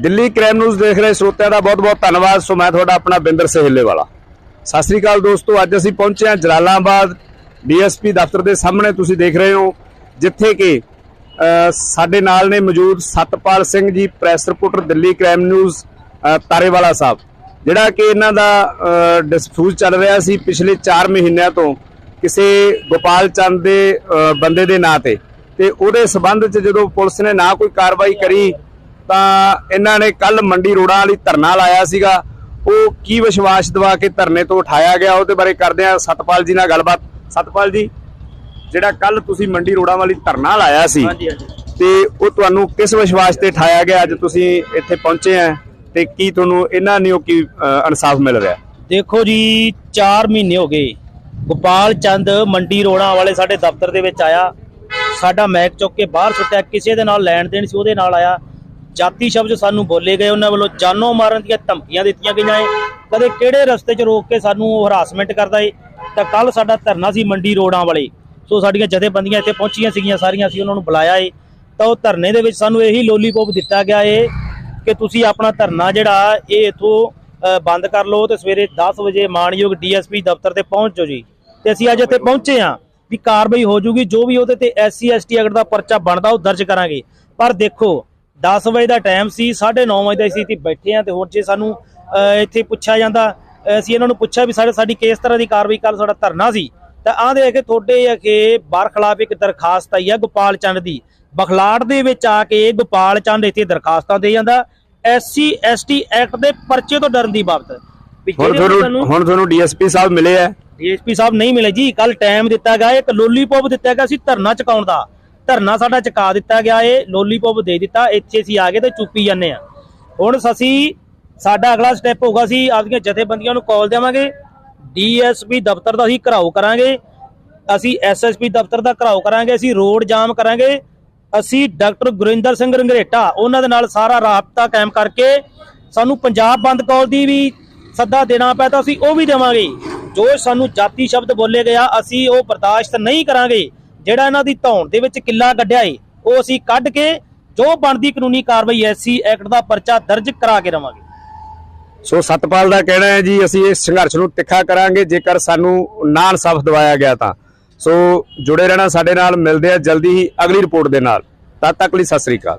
Delhi crime news ਦੇਖ ਰਹੇ ਸਰੋਤਿਆਂ ਦਾ ਬਹੁਤ-ਬਹੁਤ ਧੰਨਵਾਦ। ਸੋ ਮੈਂ ਤੁਹਾਡਾ ਆਪਣਾ ਬਿੰਦਰ ਸਹਿਲੇ ਵਾਲਾ। ਸਤਿ ਸ੍ਰੀ ਅਕਾਲ ਦੋਸਤੋ, ਅੱਜ ਅਸੀਂ ਪਹੁੰਚੇ ਹਾਂ ਜਲਾਲਾਬਾਦ। ਡੀਐਸਪੀ ਦਫ਼ਤਰ ਦੇ ਸਾਹਮਣੇ ਤੁਸੀਂ ਦੇਖ ਰਹੇ ਹੋ, ਜਿੱਥੇ ਕਿ ਸਾਡੇ ਨਾਲ ਨੇ ਮੌਜੂਦ Satpal Singh ji, press reporter, Delhi crime news Tarewala Sahib. ਜਿਹੜਾ ਕਿ ਇਹਨਾਂ ਦਾ ਡਿਸਫਿਊਜ਼ ਚੱਲ ਰਿਹਾ ਸੀ ਪਿਛਲੇ 4 ਮਹੀਨਿਆਂ ਤੋਂ ਕਿਸੇ ਗੋਪਾਲ ਚੰਦ ਦੇ ਬੰਦੇ ਦੇ ਨਾਂ ਤੇ। ਤੇ ਉਹਦੇ ਸਬੰਧ 'ਚ ਜਦੋਂ ਪੁਲਿਸ ਨੇ ਨਾ ਕੋਈ ਕਾਰਵਾਈ ਕਰੀ ਤਾਂ ਇਹਨਾਂ ਨੇ ਕੱਲ ਮੰਡੀ ਰੋੜਾਂ ਵਾਲੀ ਧਰਨਾ ਲਾਇਆ ਸੀਗਾ। ਉਹ ਕੀ ਵਿਸ਼ਵਾਸ ਦਿਵਾ ਕੇ ਧਰਨੇ ਤੋਂ ਉਠਾਇਆ ਗਿਆ ਉਹਦੇ ਬਾਰੇ ਕਰਦੇ ਆ ਸਤਪਾਲ ਜੀ ਨਾਲ ਗੱਲਬਾਤ। ਸਤਪਾਲ ਜੀ ਜਿਹੜਾ ਕੱਲ ਤੁਸੀਂ ਮੰਡੀ ਰੋੜਾਂ ਵਾਲੀ ਧਰਨਾ ਲਾਇਆ ਸੀ ਤੇ ਉਹ ਤੁਹਾਨੂੰ ਕਿਸ ਵਿਸ਼ਵਾਸ ਤੇ ਉਠਾਇਆ ਗਿਆ ਅੱਜ ਤੁਸੀਂ ਇੱਥੇ ਪਹੁੰਚੇ ਆ ਤੇ ਕੀ ਤੁਹਾਨੂੰ ਇਹਨਾਂ ਨੇ ਕੀ ਇਨਸਾਫ ਮਿਲ ਰਿਹਾ? ਦੇਖੋ ਜੀ 4 ਮਹੀਨੇ ਹੋ ਗਏ। ਗੋਪਾਲ ਚੰਦ ਮੰਡੀ ਰੋਣਾ ਵਾਲੇ ਸਾਡੇ ਦਫ਼ਤਰ ਦੇ ਵਿੱਚ ਆਇਆ। ਸਾਡਾ ਮੈਕ ਚੁੱਕ ਕੇ ਬਾਹਰ ਸੁੱਟਿਆ ਕਿਸੇ ਦੇ ਨਾਲ ਲੈਣ ਦੇਣ ਸੀ ਉਹਦੇ ਨਾਲ ਆਇਆ। ਜਾਤੀ ਸ਼ਬਦ ਸਾਨੂੰ ਬੋਲੇ ਗਏ, ਉਹਨਾਂ ਵੱਲੋਂ ਜਾਨੋਂ ਮਾਰਨ ਦੀਆਂ ਧਮਕੀਆਂ ਦਿੱਤੀਆਂ ਗਈਆਂ ਏ। ਕਦੇ ਕਿਹੜੇ ਰਸਤੇ 'ਚ ਰੋਕ ਕੇ ਸਾਨੂੰ ਉਹ ਹਰਾਸਮੈਂਟ ਕਰਦਾ ਏ? ਤਾਂ ਕੱਲ ਸਾਡਾ ਧਰਨਾ ਸੀ ਮੰਡੀ ਰੋਡਾਂ ਵਾਲੇ। ਸੋ ਸਾਡੀਆਂ ਜਥੇਬੰਦੀਆਂ ਇੱਥੇ ਪਹੁੰਚੀਆਂ ਸੀਗੀਆਂ, ਸਾਰੀਆਂ ਅਸੀਂ ਉਹਨਾਂ ਨੂੰ ਬੁਲਾਇਆ ਏ। ਤਾਂ ਉਹ ਧਰਨੇ ਦੇ ਵਿੱਚ ਸਾਨੂੰ ਇਹੀ ਲੋਲੀਪੌਪ ਦਿੱਤਾ ਗਿਆ ਏ ਕਿ ਤੁਸੀਂ ਆਪਣਾ ਧਰਨਾ ਜਿਹੜਾ, ਇਹ ਇਥੋਂ ਬੰਦ ਕਰ ਲਓ ਤੇ ਸਵੇਰੇ 10 ਵਜੇ ਮਾਨਯੋਗ ਡੀਐਸਪੀ ਦਫ਼ਤਰ ਤੇ ਪਹੁੰਚ ਜਾਓ ਜੀ। ਤੇ ਅਸੀਂ ਅੱਜ ਇੱਥੇ ਪਹੁੰਚੇ ਹਾਂ ਵੀ ਕਾਰਵਾਈ ਹੋ ਜੂਗੀ ਜੋ ਵੀ ਉਹਦੇ ਤੇ ਐਸਸੀ, ਐਸਟੀ ਐਕਟ ਦਾ ਪਰਚਾ ਬਣਦਾ, ਉਹ ਦਰਜ ਕਰਾਂਗੇ। ਪਰ ਦੇਖੋ 10 ਵਜੇ ਦਾ ਟਾਈਮ ਸੀ 9:30 ਵਜੇ ਦਾ ਅਸੀਂ ਇੱਥੇ ਬੈਠੇ ਹਾਂ ਤੇ ਹੁਣ ਜੇ ਸਾਨੂੰ ਇੱਥੇ ਪੁੱਛਿਆ ਜਾਂਦਾ ਅਸੀਂ ਇਹਨਾਂ ਨੂੰ ਪੁੱਛਿਆ ਵੀ ਸਾਡੇ ਸਾਡੀ ਕਿਸ ਤਰ੍ਹਾਂ ਦੀ ਕਾਰਵਾਈ ਕਰ ਸਾਡਾ ਧਰਨਾ ਸੀ। ਤਾਂ ਆ ਕਿ ਤੁਹਾਡੇ ਆ ਕਿ ਬਾਰ ਖਿਲਾਫ ਇੱਕ ਦਰਖਾਸਤ ਆਈ ਆ ਗੋਪਾਲ ਚੰਦ ਦੀ। ਬਖਲਾੜ ਦੇ ਵਿੱਚ ਆ ਕੇ ਗੋਪਾਲ ਚੰਦ ਇੱਥੇ ਦਰਖਾਸਤਾਂ ਦੇ ਜਾਂਦਾ। ਐਸਸੀ ਐਸਟੀ ਐਕਟ ਦੇ ਪਰਚੇ ਤੋਂ ਡਰਨ ਦੀ ਬਾਬਤ। ਤੁਹਾਨੂੰ ਹੁਣ ਤੁਹਾਨੂੰ ਡੀਐਸਪੀ ਸਾਹਿਬ ਮਿਲੇ ਆ। ਡੀਐਸਪੀ ਸਾਹਿਬ ਨਹੀਂ ਮਿਲੇ ਜੀ ਕੱਲ ਟਾਈਮ ਦਿੱਤਾ ਗਿਆ ਇੱਕ ਲੋਲੀਪੌਪ ਦਿੱਤਾ ਗਿਆ ਸੀ ਧਰਨਾ ਚੁਕਾਉਣ ਦਾ। ਧਰਨਾ ਸਾਡਾ ਚੁਕਾ ਦਿੱਤਾ ਗਿਆ ਏ ਲੋਲੀਪੌਪ ਦੇ ਦਿੱਤਾ, ਇੱਥੇ ਅਸੀਂ ਆ ਗਏ ਤੇ ਚੁੱਪੀ ਜਾਂਦੇ ਆ ਹੁਣ ਅਸੀਂ ਸਾਡਾ ਅਗਲਾ ਸਟੈਪ ਹੋਊਗਾ, ਅਸੀਂ ਆਪਦੀਆਂ ਜਥੇਬੰਦੀਆਂ ਨੂੰ ਕਾਲ ਦੇਵਾਂਗੇ ਡੀਐਸਪੀ ਦਫ਼ਤਰ ਦਾ ਅਸੀਂ ਘਰਾਓ ਕਰਾਂਗੇ, ਅਸੀਂ ਐਸਐਸਪੀ ਦਫ਼ਤਰ ਦਾ ਘਰਾਓ ਕਰਾਂਗੇ, ਅਸੀਂ ਰੋਡ ਜਾਮ ਕਰਾਂਗੇ, ਅਸੀਂ ਡਾਕਟਰ ਗੁਰਿੰਦਰ ਸਿੰਘ ਰੰਗਰੇਟਾ, ਉਹਨਾਂ ਦੇ ਨਾਲ ਸਾਰਾ ਰਾਬਤਾ ਕਾਇਮ ਕਰਕੇ ਸਾਨੂੰ ਪੰਜਾਬ ਬੰਦ ਕਾਲ ਦੀ ਵੀ ਸੱਦਾ ਦੇਣਾ ਪਿਆ ਤਾਂ ਅਸੀਂ ਉਹ ਵੀ ਦੇਵਾਂਗੇ। ਜੋ ਸਾਨੂੰ ਜਾਤੀ ਸ਼ਬਦ ਬੋਲੇ ਗਿਆ, ਅਸੀਂ ਉਹ ਬਰਦਾਸ਼ਤ ਨਹੀਂ ਕਰਾਂਗੇ। ਜਿਹੜਾ ਇਹਨਾਂ ਦੀ ਧੌਣ ਦੇ ਵਿੱਚ ਕਿੱਲਾ ਗੱਡਿਆ ਏ, ਉਹ ਅਸੀਂ ਕੱਢ ਕੇ ਜੋ ਬਣਦੀ ਕਾਨੂੰਨੀ ਕਾਰਵਾਈ ਐਸਸੀ ਐਕਟ ਦਾ ਪਰਚਾ ਦਰਜ ਕਰਾ ਕੇ ਰਵਾਂਗੇ ਸੋ ਸਤਪਾਲ ਦਾ ਕਹਿਣਾ ਹੈ ਜੀ, ਅਸੀਂ ਇਸ ਸੰਘਰਸ਼ ਨੂੰ ਤਿੱਖਾ ਕਰਾਂਗੇ, ਜੇਕਰ ਸਾਨੂੰ ਨਾ ਇਨਸਾਫ ਦਿਵਾਇਆ ਗਿਆ ਤਾਂ। ਸੋ ਜੁੜੇ ਰਹਿਣਾ ਸਾਡੇ ਨਾਲ, ਮਿਲਦੇ ਆ ਜਲਦੀ ਹੀ ਅਗਲੀ ਰਿਪੋਰਟ ਦੇ ਨਾਲ। ਤਦ ਤੱਕ ਲਈ ਸਤਿ ਸ੍ਰੀ ਅਕਾਲ।